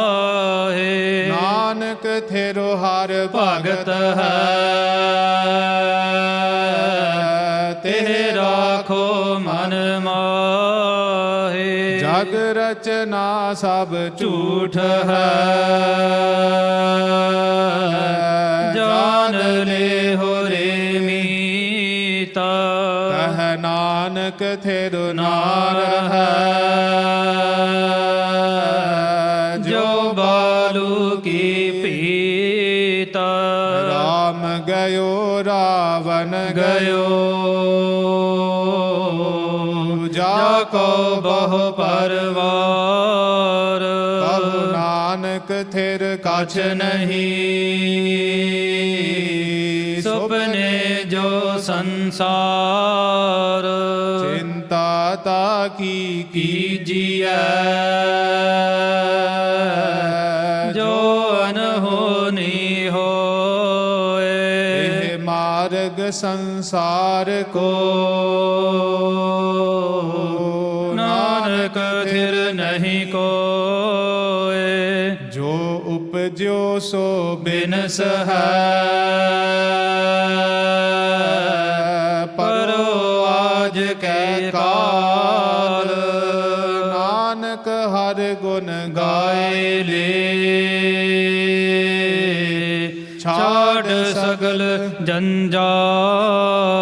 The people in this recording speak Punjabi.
ਮਾਹੇ ਨਾਨਕ ਥੇਰੋ ਹਰ ਭਗਤ ਹੈ। ਤੇ ਰਾਖੋ ਮਨ ਮਾਹੇ। ਜਗ ਰਚਨਾ ਸਭ ਝੂਠ ਹੈ। ਜਾਣ ਲੈ ਹੋ ਰੇ ਮੀਤਾ। ਕਹ ਨਾਨਕ ਥੇਰੋ ਨਾਰ ਹੈ ਹੈ। ਬਾਲੂ ਕੀ ਪੀਤਾ। ਰਾਮ ਗਇਓ ਰਾਵਨ ਗਇਓ। ਜਾ ਕੋ ਬਹੁ ਪਰਵਾਰ। ਕਹੂ ਨਾਨਕ ਥਿਰ ਕਛ ਨਹੀਂ। ਸੁਪਨੇ ਜੋ ਸੰਸਾਰ। ਚਿੰਤਾ ਤਾ ਕੀ ਕੀਜੀਐ। ਅਨਹੋਨੀ ਹੋਏ। ਇਹ ਮਾਰਗ ਸੰਸਾਰ ਕੋ। ਨਾਨਕ ਥਿਰ ਨਹੀਂ ਕੋਏ। ਜੋ ਉਪਜਿਓ ਸੋ ਬਿਨਸ ਹੈ। ਪਰੋ ਆਜ ਕੈ ਕਾਲ। ਨਾਨਕ ਹਰ ਗੁਣ ਗਾਏ ਲੇ। ਛਾੜ ਸਗਲ ਜੰਜਾਲ।